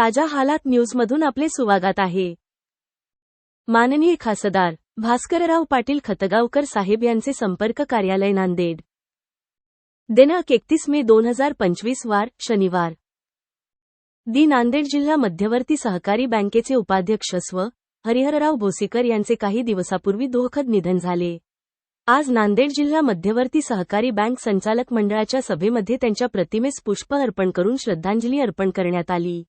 ताज्या हालात न्यूजमधून आपले स्वागत आहे. माननीय खासदार भास्करराव पाटील खतगावकर साहेब यांचे संपर्क कार्यालय नांदेड. दिनांक एकतीस मे दोन हजार पंचवीस वार शनिवार. दी नांदेड जिल्हा मध्यवर्ती सहकारी बँकेचे उपाध्यक्ष स्व. हरिहरराव भोसीकर यांचे काही दिवसापूर्वी दुःखद निधन झाले. आज नांदेड जिल्हा मध्यवर्ती सहकारी बँक संचालक मंडळाच्या सभेमध्ये त्यांच्या प्रतिमेस पुष्प अर्पण करून श्रद्धांजली अर्पण करण्यात आली.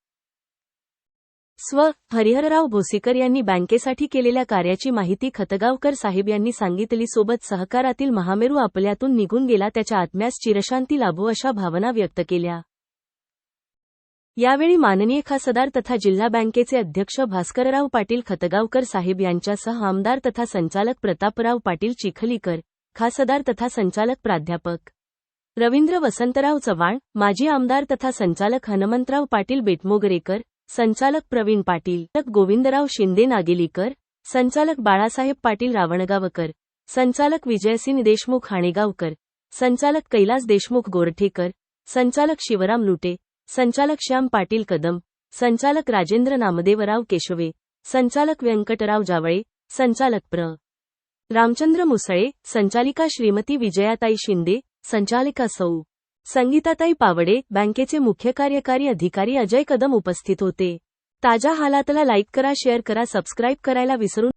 स्व हरिहरराव भोसेकर यांनी बँकेसाठी केलेल्या कार्याची माहिती खतगावकर साहेब यांनी सांगितली. सोबत सहकारातील महामेरू आपल्यातून निघून गेला. त्याच्या आत्म्यास चिरशांती लाभो अशा भावना व्यक्त केल्या. यावेळी माननीय खासदार तथा जिल्हा बँकेचे अध्यक्ष भास्करराव पाटील खतगावकर साहेब यांच्यासह आमदार तथा संचालक प्रतापराव पाटील चिखलीकर खासदार तथा संचालक प्राध्यापक रवींद्र वसंतराव चव्हाण माजी आमदार तथा संचालक हनुमंतराव पाटील बेटमोगरेकर संचालक प्रवीण पाटील गोविंदराव शिंदे नागेलीकर संचालक बाळासाहेब पाटील रावणगावकर संचालक विजयसिंह देशमुख हाणेगावकर संचालक कैलास देशमुख गोरठेकर संचालक शिवराम लुटे संचालक श्याम पाटील कदम संचालक राजेंद्र नामदेवराव केशवे संचालक व्यंकटराव जावळे संचालक प्र. रामचंद्र मुसळे संचालिका श्रीमती विजयाताई शिंदे संचालिका सौ. संगीताताई पावडे बँकेचे मुख्य कार्यकारी अधिकारी अजय कदम उपस्थित होते. ताज्या हालातला लाईक करा शेअर करा सबस्क्राईब करायला विसरू